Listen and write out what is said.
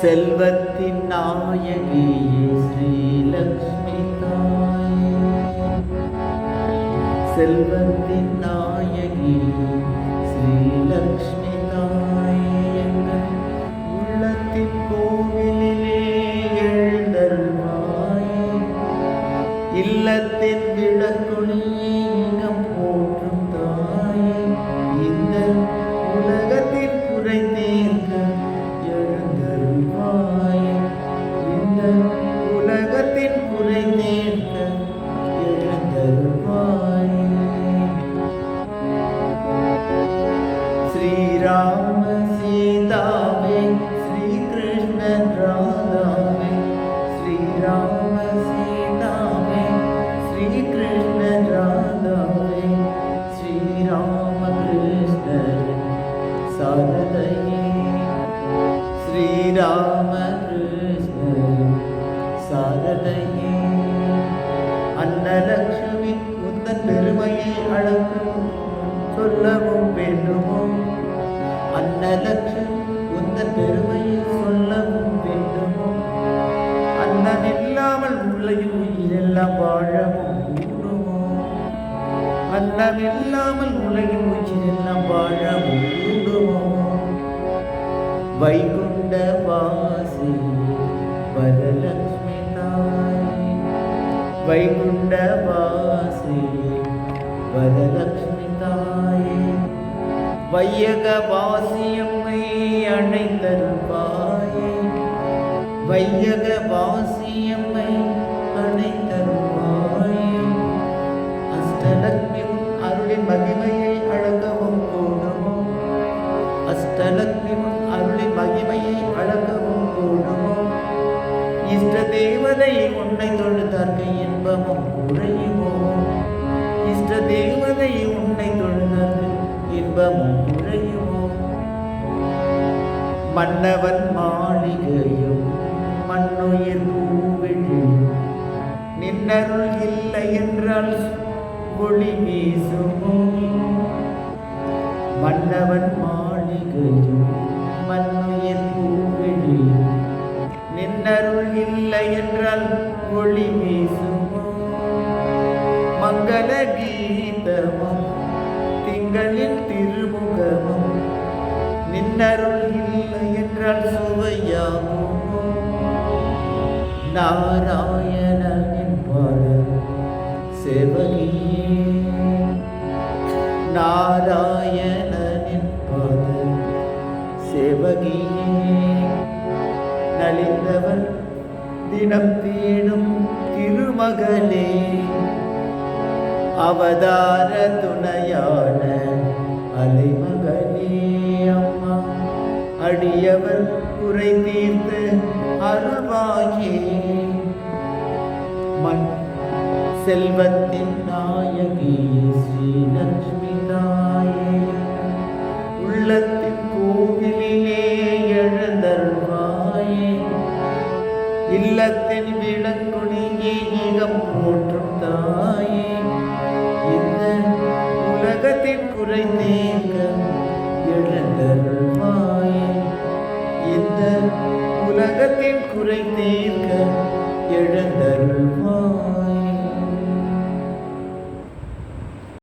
செல்வத்தின் நாயகியே ஸ்ரீலக்ஷ்மி தாயே. செல்வத்தின் நாயகி ஸ்ரீலக்ஷ்மி தாயே. ஸ்ரீராம கிருஷ்ணன் சாரதையே அன்னலக்ஷ்மி உந்தன் பெருமையை அளக்கவும் சொல்லவும் வேண்டுமோ? அன்னலக்ஷ்மி உந்தன் பெருமையை சொல்லவும் வேண்டுமோ? அண்ணன் இல்லாமல் உள்ளையும் உயிரெல்லாம் வாழவும் கூடுமோ அன்னம் இல்லாமல் உலகின் உயிரெல்லாம் வாழவும் கூடுமோ வைகுண்ட வாசி வரலக்ஷ்மி தாய். வைகுண்ட வாசி வரலக்ஷ்மி தாயே. வையக வாசியம்மை அணைத்தருள்வாயே இஷ்ட தேவதை உன்னை தொழுதார்க்கு இன்பமும் குறையுமோ? இஷ்ட தேவதை உன்னை தொழுதார்க்கு இன்பமும் குறையுமோ? மன்னவன் மாளிகையும் மண்ணுயிர் பூவிழியும் நின்னருள் இல்லை என்றால் ஒளி வீசுமோ? மன்னவன் மாளிகையும் ஒளி வீசுமோ. மங்கள கீதமும் திங்களில் திருமுகமும் நின்னருள் இல்லை என்றால் சுவையாகுமோ. நாராயணனின் பாடல் செவகியே. நாராயணனின் பாடல் செவகியே. தினம் தேடும் திருமகளே அவதார துணையான அலைமகனே அம்மா. அடியவர் குறை தீர்த்து அருள்வாயே. மண் செல்வத்தின் நாயகியே இல்லத்தின் விளங்குணியே இகம் போற்றும் தாயே. இந்த உலகத்தின் குறை நீங்க எழுந்தருள்வாயே. இந்த உலகத்தின் குறை நீங்க எழுந்தருள்வாயே.